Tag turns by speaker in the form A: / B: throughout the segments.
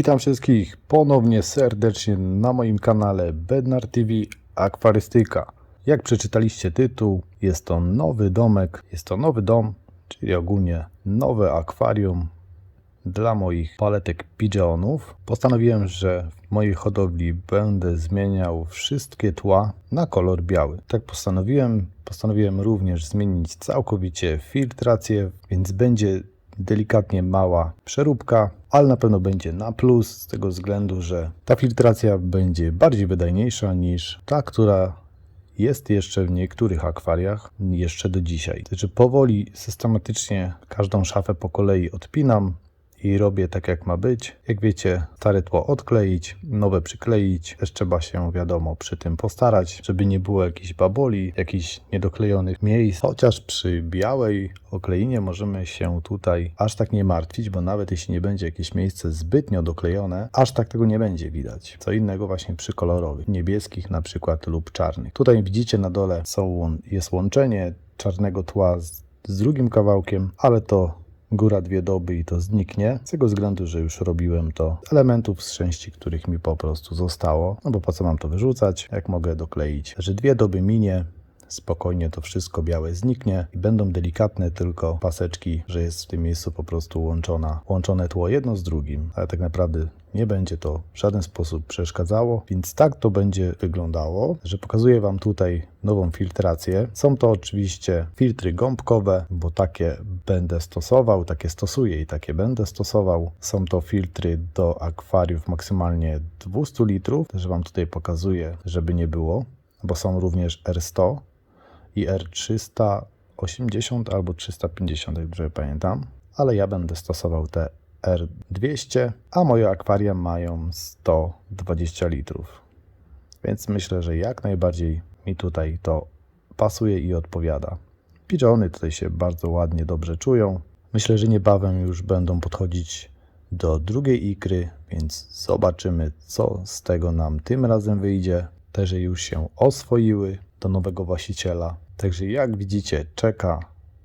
A: Witam wszystkich ponownie serdecznie na moim kanale Bednar TV Akwarystyka. Jak przeczytaliście tytuł, jest to nowy domek, jest to nowy dom, czyli ogólnie nowe akwarium dla moich paletek pigeonów. Postanowiłem, że w mojej hodowli będę zmieniał wszystkie tła na kolor biały. Tak postanowiłem. Postanowiłem również zmienić całkowicie filtrację, więc będzie delikatnie mała przeróbka, ale na pewno będzie na plus z tego względu, że ta filtracja będzie bardziej wydajniejsza niż ta, która jest jeszcze w niektórych akwariach jeszcze do dzisiaj. Znaczy powoli, systematycznie każdą szafę po kolei odpinam i robię tak jak ma być. Jak wiecie, stare tło odkleić, nowe przykleić. Też trzeba się, wiadomo, przy tym postarać, żeby nie było jakichś baboli, jakichś niedoklejonych miejsc. Chociaż przy białej okleinie możemy się tutaj aż tak nie martwić, bo nawet jeśli nie będzie jakieś miejsce zbytnio doklejone, aż tak tego nie będzie widać. Co innego właśnie przy kolorowych, niebieskich na przykład lub czarnych. Tutaj widzicie na dole są, jest łączenie czarnego tła z, z drugim kawałkiem, ale to góra dwie doby i to zniknie, z tego względu, że już robiłem to elementów z części, których mi po prostu zostało, no bo po co mam to wyrzucać, jak mogę dokleić, że dwie doby minie, spokojnie to wszystko białe zniknie i będą delikatne tylko paseczki, że jest w tym miejscu po prostu łączona, łączone tło jedno z drugim, ale tak naprawdę nie będzie to w żaden sposób przeszkadzało, więc tak to będzie wyglądało, że pokazuję Wam tutaj nową filtrację. Są to oczywiście filtry gąbkowe, bo takie będę stosował, takie stosuję i takie będę stosował. Są to filtry do akwariów maksymalnie 200 litrów, też Wam tutaj pokazuję, żeby nie było, bo są również R100 i R380 albo 350, jak dobrze pamiętam, ale ja będę stosował te R200, a moje akwaria mają 120 litrów. Więc myślę, że jak najbardziej mi tutaj to pasuje i odpowiada. Pigeony tutaj się bardzo ładnie, dobrze czują. Myślę, że niebawem już będą podchodzić do drugiej ikry, więc zobaczymy, co z tego nam tym razem wyjdzie. Te, że już się oswoiły do nowego właściciela. Także jak widzicie, czeka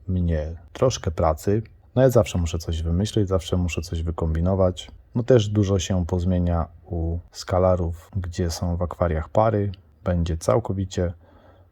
A: mnie troszkę pracy. No ja zawsze muszę coś wymyślić, zawsze muszę coś wykombinować. No też dużo się pozmienia u skalarów, gdzie są w akwariach pary. Będzie całkowicie,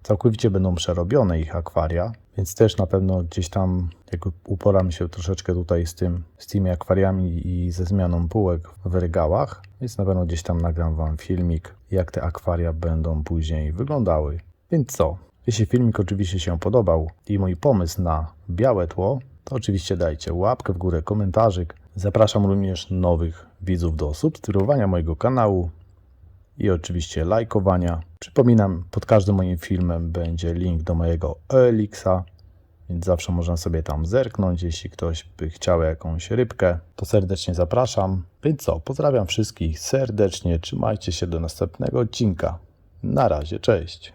A: całkowicie będą przerobione ich akwaria, więc też na pewno gdzieś tam jak uporam się troszeczkę tutaj z tym, z tymi akwariami i ze zmianą półek w regałach, więc na pewno gdzieś tam nagram Wam filmik, jak te akwaria będą później wyglądały. Więc co? Jeśli filmik oczywiście się podobał i mój pomysł na białe tło, to oczywiście dajcie łapkę w górę, komentarzyk. Zapraszam również nowych widzów do subskrybowania mojego kanału i oczywiście lajkowania. Przypominam, pod każdym moim filmem będzie link do mojego Elixa, więc zawsze można sobie tam zerknąć. Jeśli ktoś by chciał jakąś rybkę, to serdecznie zapraszam. Więc co, pozdrawiam wszystkich serdecznie, trzymajcie się do następnego odcinka. Na razie, cześć.